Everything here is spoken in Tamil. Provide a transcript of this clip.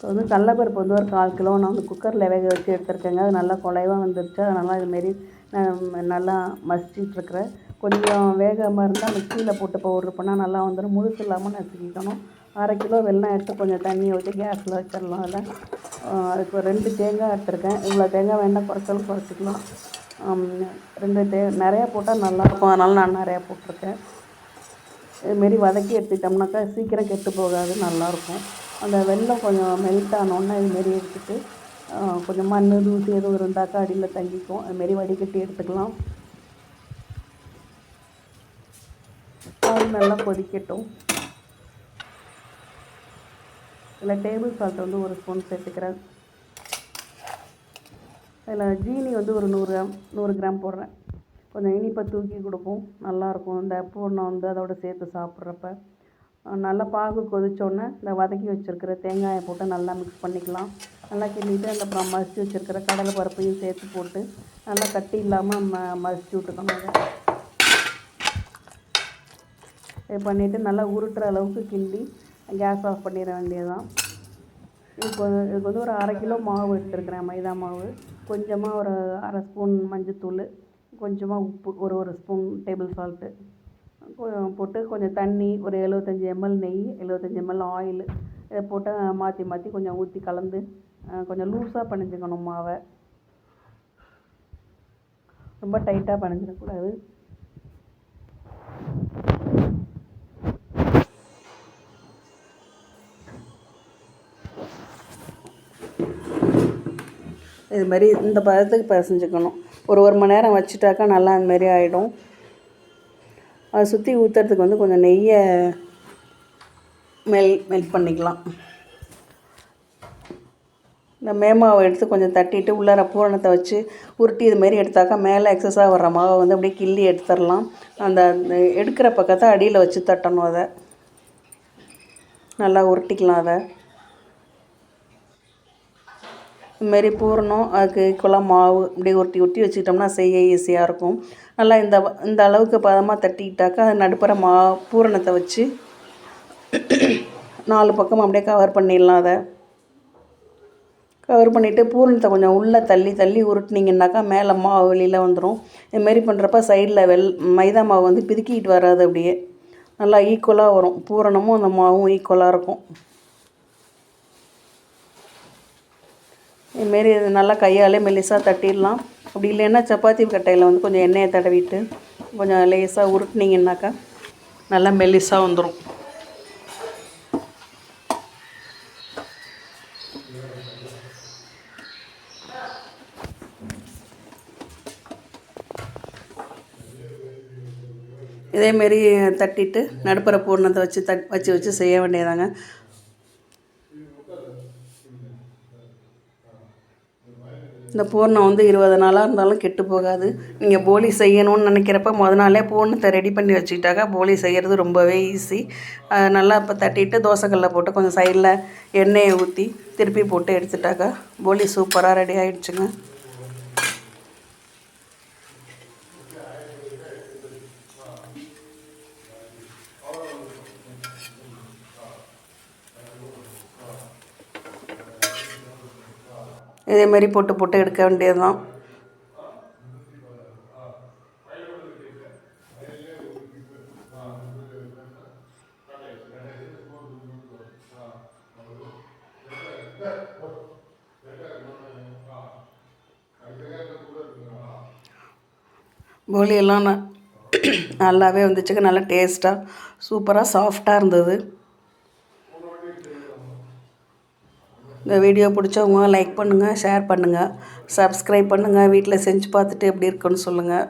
இப்போ வந்து கடலப்பருப்பு வந்து ஒரு கால் கிலோ நான் வந்து குக்கரில் வேக வச்சு எடுத்துருக்கேங்க. அது நல்லா குலைவாக வந்துருச்சு. அதனால் இதுமாரி நல்லா மசிச்சிட்ருக்குறேன். கொஞ்சம் வேகமாக இருந்தால் மிக்சியில் போட்டு பவுட்ரு பண்ணால் நல்லா வந்துடும் முழுசு இல்லாமல் நசுக்கிக்கணும் அரை கிலோ வெள்ளம் எடுத்து கொஞ்சம் தண்ணியை ஊற்றி கேஸில் வச்சிடலாம் அதில். அதுக்கு ரெண்டு தேங்காய் எடுத்துருக்கேன். இவ்வளோ தேங்காய் வேண்டாம் குறைச்சாலும் குறைச்சிக்கலாம். ரெண்டு தே நிறையா போட்டால் நல்லாயிருக்கும். அதனால் நான் நிறையா போட்டிருக்கேன். இதுமாரி வதக்கி எடுத்துக்கிட்டோம்னாக்கா சீக்கிரம் கெட்டு போகாது நல்லாயிருக்கும். அந்த வெள்ளம் கொஞ்சம் மெல்ட் ஆனோடனே இதுமாரி எடுத்துட்டு கொஞ்சம் மண் தூசி எதுவும் இருந்தாக்கா அடியில் தங்கிக்கும். அதுமாரி வடிகட்டி எடுத்துக்கலாம். பால் நல்லா கொதிக்கட்டும். இதில் டேபிள் சால்ட் வந்து ஒரு ஸ்பூன் சேர்த்துக்கிறேன். அதில் ஜீனி வந்து ஒரு நூறு கிராம் நூறு கிராம் போடுறேன். கொஞ்சம் இனிப்பை தூக்கி கொடுக்கும் நல்லாயிருக்கும் இந்த பூர்ணம் வந்து அதோட சேர்த்து சாப்பிட்றப்ப. நல்லா பாகு கொதிச்சோடனே இந்த வதக்கி வச்சுருக்கிற தேங்காயை போட்டு நல்லா மிக்ஸ் பண்ணிக்கலாம். நல்லா கிண்டிட்டு அந்த அப்புறம் மசித்து வச்சுருக்கிற கடலை பருப்பையும் சேர்த்து போட்டு நல்லா கட்டி இல்லாமல் ம மசித்து விட்டுக்கணும் அதை இது பண்ணிவிட்டு நல்லா உருட்டுற அளவுக்கு கிண்டி கேஸ் ஆஃப் பண்ணிட வேண்டியதுதான். இப்போ இதுக்கு வந்து ஒரு அரை கிலோ மாவு எடுத்துருக்கிறேன் மைதா மாவு. கொஞ்சமாக ஒரு அரை ஸ்பூன் மஞ்சத்தூள் கொஞ்சமாக உப்பு ஒரு ஒரு ஸ்பூன் டேபிள் சால்ட்டு போட்டு கொஞ்சம் தண்ணி ஒரு எழுபத்தஞ்சி எம்எல் நெய் எழுபத்தஞ்சி எம்எல் ஆயில் இதை போட்டு மாற்றி மாற்றி கொஞ்சம் ஊற்றி கலந்து கொஞ்சம் லூஸாக பிணைஞ்சிக்கணும் மாவை. ரொம்ப டைட்டாக பிணைஞ்சிடக்கூடாது. இது மாதிரி இந்த பதத்துக்கு பிசைஞ்சுக்கணும். ஒரு ஒரு மணி நேரம் வச்சுட்டாக்கா நல்லா அந்தமாரி ஆகிடும் அதை சுற்றி ஊற்றுறதுக்கு வந்து கொஞ்சம் நெய்யை மெல் மெல்ட் பண்ணிக்கலாம். இந்த மேமாவை எடுத்து கொஞ்சம் தட்டிட்டு உள்ளார பூரணத்தை வச்சு உருட்டி இதுமாரி எடுத்தாக்கா மேலே எக்ஸஸாக வர்ற மாவை வந்து அப்படியே கிள்ளி எடுத்துடலாம். அந்த எடுக்கிற பக்கத்தை அடியில் வச்சு தட்டணும் அதை. நல்லா உருட்டிக்கலாம் அதை. இதுமாரி பூரணம் அதுக்கு ஈக்குவலாக மாவு இப்படி உருட்டி உருட்டி வச்சுக்கிட்டோம்னா செய்ய ஈஸியாக இருக்கும். நல்லா இந்த இந்த அளவுக்கு பதமாக தட்டிக்கிட்டாக்கா அது நடுப்புற மா பூரணத்தை வச்சு நாலு பக்கம் அப்படியே கவர் பண்ணிடலாம் அதை. கவர் பண்ணிவிட்டு பூரணத்தை கொஞ்சம் உள்ளே தள்ளி தள்ளி உருட்டினீங்கன்னாக்கா மேலே மாவு வெளியில் வந்துடும் இதுமாரி பண்ணுறப்ப சைடில் வெள் மைதா மாவு வந்து பிதுக்கிட்டு வராது அப்படியே. நல்லா ஈக்குவலாக வரும். பூரணமும் அந்த மாவும் ஈக்குவலாக இருக்கும். இதுமாரி இது நல்லா கையாலே மெல்லிசாக தட்டிடலாம். அப்படி இல்லைன்னா சப்பாத்தி கட்டையில் வந்து கொஞ்சம் எண்ணெயை தடவிட்டு கொஞ்சம் லேசாக உருட்டினீங்கன்னாக்கா நல்லா மெல்லிசாக வந்துடும் இதேமாரி தட்டிட்டு நடுப்புற பூர்ணத்தை வச்சு தட் வச்சு வச்சு செய்ய வேண்டியதாங்க. இந்த பூர்ணம் வந்து இருபது நாளாக இருந்தாலும் கெட்டு போகாது. நீங்கள் போலி செய்யணும்னு நினைக்கிறப்ப முத நாளே பூர்ணத்தை ரெடி பண்ணி வச்சுக்கிட்டாக்கா போலி செய்கிறது ரொம்பவே ஈஸி நல்லா இப்போ தட்டிட்டு தோசைக்கல்ல போட்டு கொஞ்சம் சைடில் எண்ணெயை ஊற்றி திருப்பி போட்டு எடுத்துட்டாக்கா போலி சூப்பராக ரெடி ஆகிடுச்சுங்க இதேமாரி போட்டு போட்டு எடுக்க வேண்டியது தான் போலியெல்லாம் ந நல்லாவே வந்துச்சுங்க. நல்லா டேஸ்ட்டாக சூப்பராக சாஃப்டாக இருந்தது. இந்த வீடியோ பிடிச்சவங்க லைக் பண்ணுங்கள் ஷேர் பண்ணுங்கள் சப்ஸ்கிரைப் பண்ணுங்கள் வீட்டில் செஞ்சு பார்த்துட்டு எப்படி இருக்குன்னு சொல்லுங்கள்